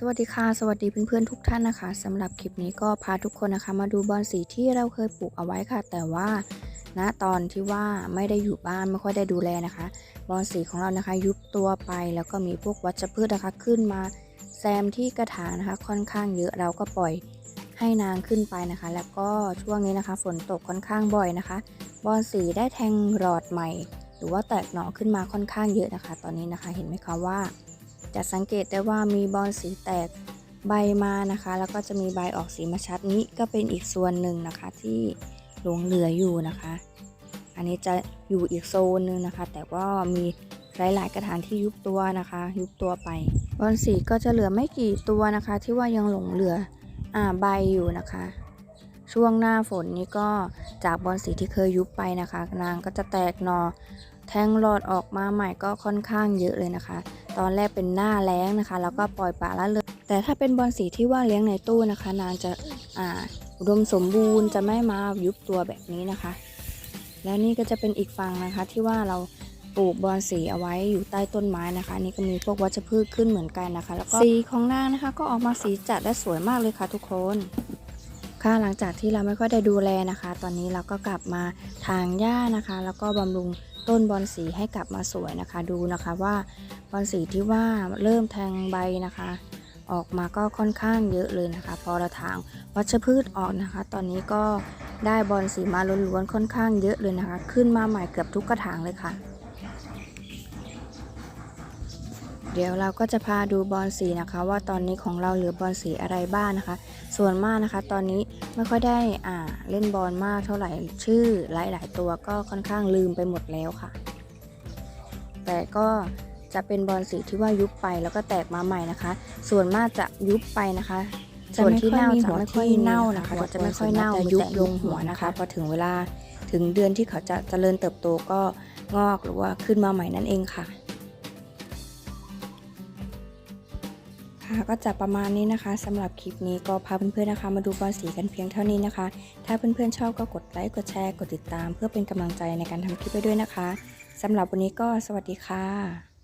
สวัสดีค่ะสวัสดีเพื่อนๆทุกท่านนะคะสำหรับคลิปนี้ก็พาทุกคนนะคะ มาดูบอลสีที่เราเคยปลูกเอาไว้ค่ะ แต่ว่าณตอนที่ว่าไม่ได้อยู่บ้านไม่ค่อยได้ดูแลนะคะ บอลสีของเรานะคะ ยุบตัวไปแล้วก็มีพวกวัชพืชนะคะขึ้นมาแซมที่กระถางนะคะ ค่อนข้างเยอะเราก็ปล่อยให้นางขึ้นไปนะคะ แล้วก็ช่วงนี้นะคะ ฝนตกค่อนข้างบ่อยนะคะ บอลสีได้แทงหลอดใหม่ หรือว่าแตกหน่อขึ้นมาค่อนข้างเยอะนะคะ ตอนนี้นะคะ เห็นไหมคะว่า จะสังเกตได้ว่ามีบอลสีแตกใบมานะคะ แล้วก็จะมีใบออกสีมาชัดนี้ก็เป็นอีกส่วนหนึ่งนะคะที่หลงเหลืออยู่นะคะ อันนี้จะอยู่อีกโซนหนึ่งนะคะ แต่ว่ามีหลายๆกระถางที่ยุบตัวนะคะ ยุบตัวไป บอลสีก็จะเหลือไม่กี่ตัวนะคะ ที่ว่ายังหลงเหลืออ่าใบอยู่นะคะ ช่วงหน้าฝนนี้ก็จากบอลสีที่เคยยุบไปนะคะ นางก็จะแตกหนอแทงหลอดออกมาใหม่ก็ค่อนข้างเยอะเลยนะคะ ตอนแรกเป็นหน้าแล้งนะคะ แล้วก็ปล่อยปละละเลย แต่ถ้าเป็นบอลสีที่ว่าเลี้ยงในตู้นะคะ นางจะอ่าอุดมสมบูรณ์จะไม่มายุบตัวแบบนี้นะคะ แล้วนี่ก็จะเป็นอีกฝั่งนะคะที่ว่าเราปลูกบอลสีเอาไว้อยู่ใต้ต้นไม้นะคะ นี่ก็มีพวกวัชพืชขึ้นเหมือนกันนะคะ แล้วก็สีของนางนะคะ ก็ออกมาสีจัดและสวยมากเลยค่ะทุกคน ค่ะหลังจากที่เราไม่ค่อยได้ดูแลนะคะ ตอนนี้เราก็กลับมาทางหญ้านะคะ แล้วก็บำรุงต้นบอลสีให้กลับมาสวยนะคะ ดูนะคะว่าบอลสีที่ว่าเริ่มแทงใบนะคะ ออกมาก็ค่อนข้างเยอะเลยนะคะ พอเราทางวัชพืชออกนะคะ ตอนนี้ก็ได้บอลสีมาล้วนๆค่อนข้างเยอะเลยนะคะ ขึ้นมาใหม่เกือบทุกกระถางเลยค่ะ เดี๋ยวเราก็จะพาดูบอลสีนะคะ ว่าตอนนี้ของเราเหลือบอลสีอะไรบ้างนะคะ ส่วนมากนะคะ ตอนนี้ไม่ค่อยได้อ่าเล่นบอลมากเท่าไหร่ชื่อหลาย ๆ ตัวก็ค่อนข้างลืมไปหมดแล้วค่ะ แต่ก็จะเป็นบอลสีที่ว่ายุบไปแล้วก็แตกมาใหม่นะคะ ส่วนมากจะยุบไปนะคะจะส่วนไม่ที่ค่อยเน่าจะไม่ค่อยเน่านะนะคะจะไม่ค่อยเน่ายุบลงหัวนะคะคะพอถึงเวลาถึงเดือนที่เขาจะเจริญเติบโตก็งอกหรือว่าขึ้นมาใหม่นั่นเองค่ะ ค่ะก็จะประมาณนี้นะคะสำหรับคลิปนี้ก็พาเพื่อนๆนะคะ มาดูบอลสีกันเพียงเท่านี้นะคะ ถ้าเพื่อนๆชอบก็กดไลค์กดแชร์กดติดตาม เพื่อเป็นกำลังใจในการทำคลิปไปด้วยนะคะสำหรับวันนี้ก็สวัสดีค่ะ